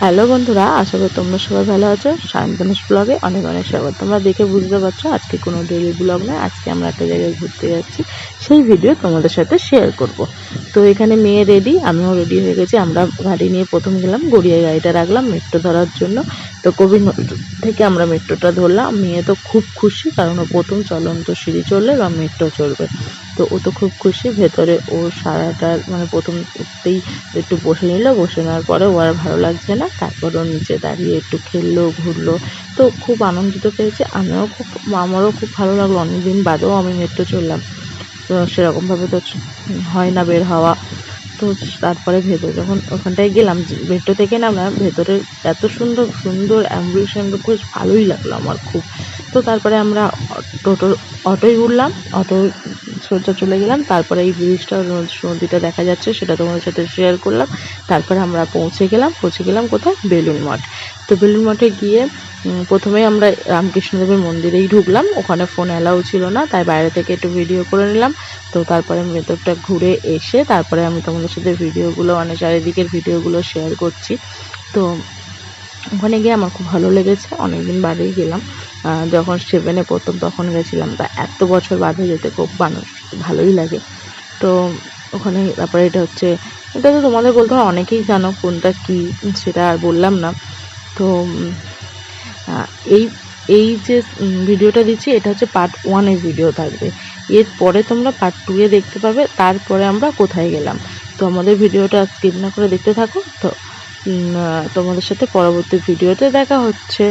Hello বন্ধুরা, আশা করি তোমরা সবাই ভালো আছো। সায়ন্তনুষ ব্লগে অনেক অনেক স্বাগত। তোমরা দেখে বুঝতে পারছ, আজকে কোনো ডেলি ব্লগ নয়, আজকে আমরা একটা জায়গায় ঘুরতে যাচ্ছি। সেই ভিডিও তোমাদের সাথে শেয়ার করব। তো এখানে মেয়ে রেডি আমিও রেডি হয়ে গেছি। আমরা গাড়ি নিয়ে প্রথম গেলাম, গড়িয়ায় গাড়িটা রাখলাম মেট্রো ধরার জন্য। তো কবি থেকে আমরা মেট্রোটা ধরলাম। মেয়ে তো খুব খুশি, কারণ ও প্রথম চলন্ত সিঁড়ি চললে বা মেট্রো চলবে তো ও তো খুব খুশি, ভেতরে ও সারাটা মানে প্রথম উঠতেই একটু বসে নিল। বসে নেওয়ার পরে ও আর ভালো লাগছে না। তারপর ও নিচে দাঁড়িয়ে একটু খেললো, ঘুরলো। তো খুব আনন্দিত পেয়েছে। আমিও খুব আমারও খুব ভালো লাগল। অনেকদিন বাদেও আমি মেট্রো চললাম তো সেরকমভাবে তো হয় না বের হওয়া। তো তারপরে ভেতরে যখন ওখানটায় গেলাম মেট্রো থেকে নামলাম ভেতরে এত সুন্দর সুন্দর অ্যাম্বুলেন্স বেশ ভালোই লাগল আমার খুব। তো তারপরে আমরা টোটো, অটোয় উঠলাম, অটো সোজা চলে গেলাম। তারপরে এই ব্রিজটা নদীটা দেখা যাচ্ছে, সেটা তোমাদের সাথে শেয়ার করলাম। তারপরে আমরা পৌঁছে গেলাম পৌঁছে গেলাম কোথায়? বেলুন মঠ। তো বেলুন মঠে গিয়ে উম, প্রথমেই আমরা রামকৃষ্ণদেবের মন্দিরেই ঢুকলাম। ওখানে ফোন অ্যালাউ ছিল না তাই বাইরে থেকে একটু ভিডিও করে নিলাম। তো তারপরে ভেতরটা ঘুরে এসে তারপরে আমি তোমাদের সাথে ভিডিওগুলো মানে চারিদিকের ভিডিওগুলো শেয়ার করছি। তো ওখানে গিয়ে আমার খুব ভালো লেগেছে অনেকদিন বাদেই গেলাম। যখন সেভেনে প্রথম তখন গেছিলাম তা এত বছর বাদে যেতে খুব মানুষ ভালোই লাগে। তো ওখানে তারপরে এটা হচ্ছে এটা তো তোমাদের বলতে হয় অনেকেই জানো কোনটা কী সেটা আর বললাম না। তো এই এই যে ভিডিওটা দিচ্ছি, এটা হচ্ছে পার্ট ওয়ানের ভিডিও থাকবে। এরপরে তোমরা পার্ট টু এ দেখতে পাবে, তারপরে আমরা কোথায় গেলাম। তো আমাদের ভিডিওটা স্কিপ না করে দেখতে থাকো, তো তোমাদের সাথে পরবর্তী ভিডিওতে দেখা হচ্ছে।